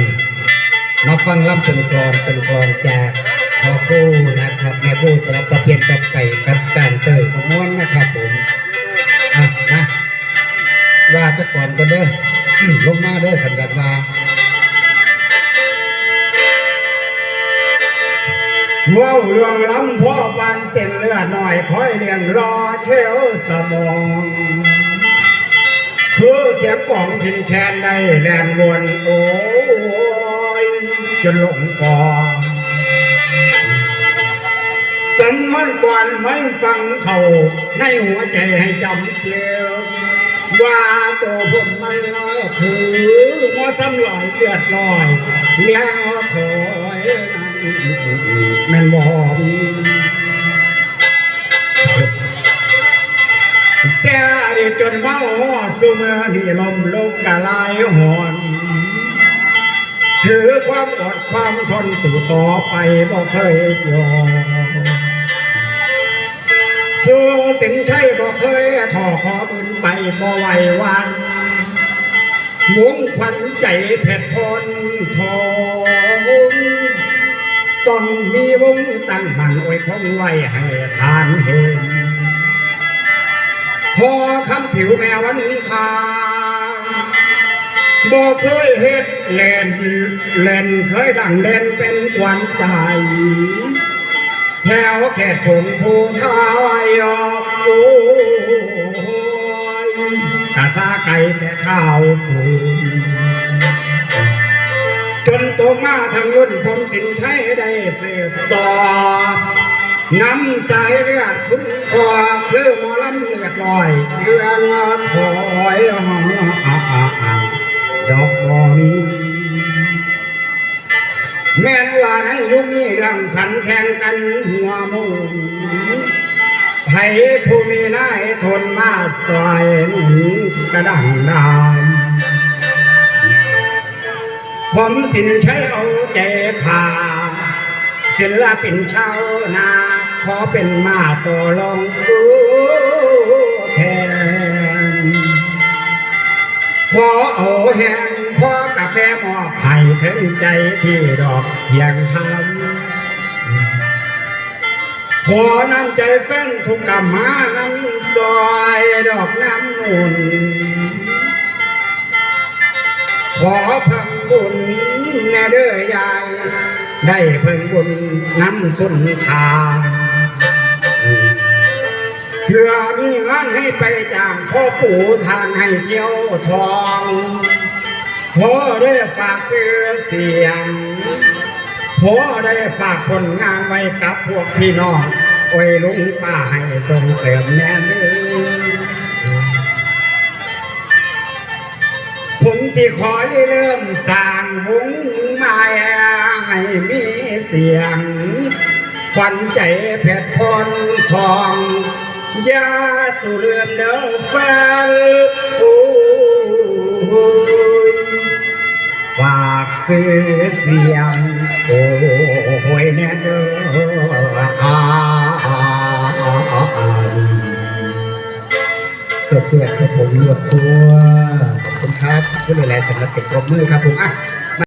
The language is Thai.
นี้มาฟังล่ำเป็นกลอนเป็นกลอนจากพ่อคู่นะครับแม่คู่สลับสับเปลี่ยนกับไปกับการเตยของม้วนนะครับผมอะนะว่าจะก่อนกันเด้อลงมาเด้อขันกันว่าว้าวเรื่องล้ำพ่อปานเส้นเลือดหน่อยคอยเลี้ยงรอเชลสมอง คือเสียงกล่องพินแคนในแลนวนโอ้ยจนหลงฟองสันวันก่อนไม่ฟังเขาในหัวใจให้จำเจียวว่าตัวผมมันลอยคือมอสำลอยเลือดลอยเลี้ยงถอยนั้นแมันบอมี จนเมาสุเมื่อนี่ลมลกกะลายหอนถือความอดความทนสู่ต่อไปบ่เคยยอมสู้สินใช่บ่เคยทอขอบุญไปบ่ไหววันหวงขวัญใจเพชรพลทองต้นมีวงตั้งมันไว้คงไว้ให้ทานเห็น พอคำผิวแม่วันทาบ่เคยเฮ็ดเล่นเล่นเคยดังเล่นเป็นควันใจแถวแค่คงผู้ทายโอ้ยกะซาไก่แค่ข้าวปูจนโตมาทางรุ่นผมสินใช้ได้เสืบต่อน้ำสายเลือดคุณพ่อคือมอ ลำเลือดลอยเรื่องถอยดอกบอมีแม่นว่าในยุคนี้เรื่องขันแข่งกันหัวมุงไผผู้มีนายทนมาสอยหนุนกระดังดามผมสินใช้เอาใจขาศิลปินชาวนาขอเป็นมาตัวลงกู ขอเอาแหงพ่อกับแม่มอบให้ถึงใจที่ดอกเพียงทำขอน้ำใจแฟนทุกกำมาน้ำซอยดอกน้ำนุนขอเพิ่งบุญแน่เด้อยาย ได้เพิ่งบุญน้ำสุนทาง พื่อมีเงินให้ไปจ้างพ่อปู่ทางให้เที่ยวทองพ่อได้ฝากเสื้อเสียงพ่อได้ฝากผลงานไว้กับพวกพี่น้องโอ้ยลุงป้าให้ส่งเสริมแน่เด้อผมสิขอเริ่มสร้างหงมาให้มีเสียงขวัญใจเพชรพรทอง ยาสุเรือนเด้อแฟนโอ้ยฝากซื้อเสียง โอ้โยแน่เด้อทานสวดสวดครับผมรวดตัวขอบคุณครับขอบคุณหลายๆสำหรับเสียงปรบมือครับผมอะ